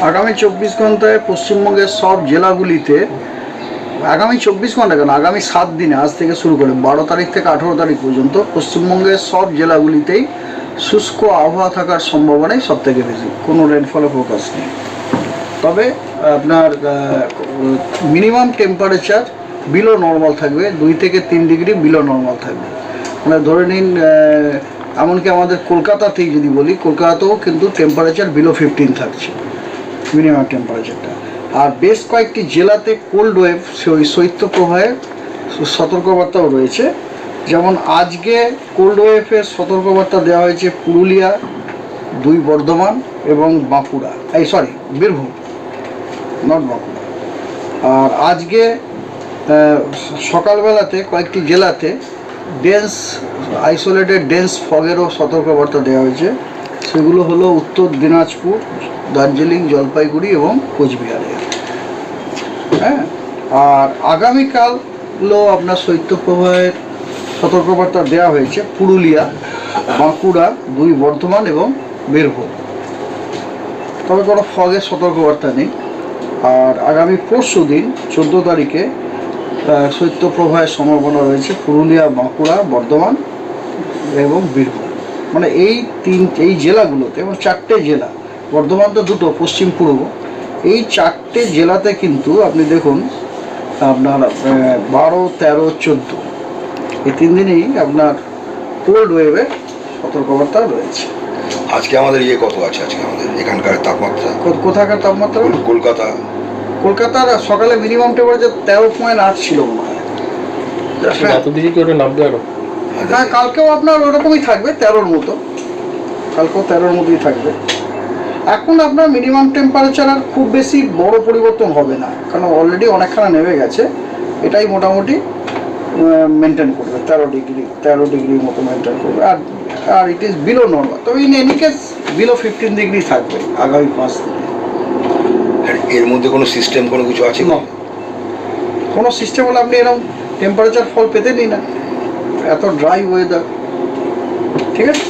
আগামী চব্বিশ ঘন্টায় পশ্চিমবঙ্গের সব জেলাগুলিতে, আগামী চব্বিশ ঘণ্টা কেন? আগামী সাত দিনে, আজ থেকে শুরু করে বারো তারিখ থেকে আঠেরো তারিখ পর্যন্ত পশ্চিমবঙ্গের সব জেলাগুলিতেই শুষ্ক আবহাওয়া থাকার সম্ভাবনাই সব থেকে বেশি। কোনো রেনফলের ফোকাস নেই। তবে আপনার মিনিমাম টেম্পারেচার বিলো নর্মাল থাকবে, দুই থেকে তিন ডিগ্রি বিলো নর্মাল থাকবে। মানে ধরে নিন এমনকি আমাদের কলকাতাতেই যদি বলি, কলকাতাতেও কিন্তু টেম্পারেচার বিলো ফিফটিন থাকছে। মিনিমাম টেম্পারেচারটা। আর বেশ কয়েকটি জেলাতে কোল্ড ওয়েভ শৈত্যপ্রবাহের সতর্কবার্তাও রয়েছে। যেমন আজকে কোল্ড ওয়েভের সতর্কবার্তা দেওয়া হয়েছে পুরুলিয়া, দুই বর্ধমান এবং বাঁকুড়া। এই সরি বীরভূম নট বাঁকুড়া। আর আজকে সকালবেলাতে কয়েকটি জেলাতে ডেন্স আইসোলেটেড ডেন্স ফগেরও সতর্কবার্তা দেওয়া হয়েছে। সেগুলো হলো উত্তর দিনাজপুর, দার্জিলিং, জলপাইগুড়ি এবং কোচবিহারে। হ্যাঁ? আর আগামীকাল হলো আপনার শৈত্যপ্রবাহের সতর্কবার্তা দেওয়া হয়েছে পুরুলিয়া, বাঁকুড়া, দুই বর্ধমান এবং বীরভূম। তবে কোনো ফগের সতর্কবার্তা নেই। আর আগামী পরশু দিন চোদ্দ তারিখে শৈত্যপ্রবাহের সম্ভাবনা রয়েছে পুরুলিয়া, বাঁকুড়া, বর্ধমান এবং বীরভূম। মানে এই তিন এই জেলাগুলোতে এবং চারটে জেলা বর্ধমান তো দুটো পশ্চিম পূর্ব এই চারটে জেলাতে কিন্তু আপনি দেখুন আপনার বারো তেরো চোদ্দ এই তিন দিনই আপনার কোল্ড ওয়েভে সতর্কবার্তা রয়েছে। আজকে আমাদের ইয়ে কত আছে আজকে আমাদের? এখানকার তাপমাত্রা? কোথাকার তাপমাত্রা? কলকাতা। কলকাতার সকালে মিনিমাম টেম্পারেচার তেরো পয়েন্ট আট ছিল মনে হয়। এত দিকে কি ওটা নামবে আরও? হ্যাঁ কালকেও আপনার ওরকমই থাকবে তেরোর মতো। কালকেও তেরোর মতোই থাকবে। এখন আপনার মিনিমাম টেম্পারেচার আর খুব বেশি বড় পরিবর্তন হবে না কারণ অলরেডি অনেকখানা নেমে গেছে। এটাই মোটামুটি মেনটেন করবে। তেরো ডিগ্রি তেরো ডিগ্রির মতো মেনটেন করবে। আর আর ইট ইজ বিলো নর্মাল তবে in any case below fifteen degree থাকবে আগামী পাঁচ দিনে। আর এর মধ্যে কোনো সিস্টেম কোনো কিছু আছে না। কোনো সিস্টেম হলে আপনি এরকম টেম্পারেচার ফল পেতেনই না। এত ড্রাই ওয়েদার ঠিক আছে?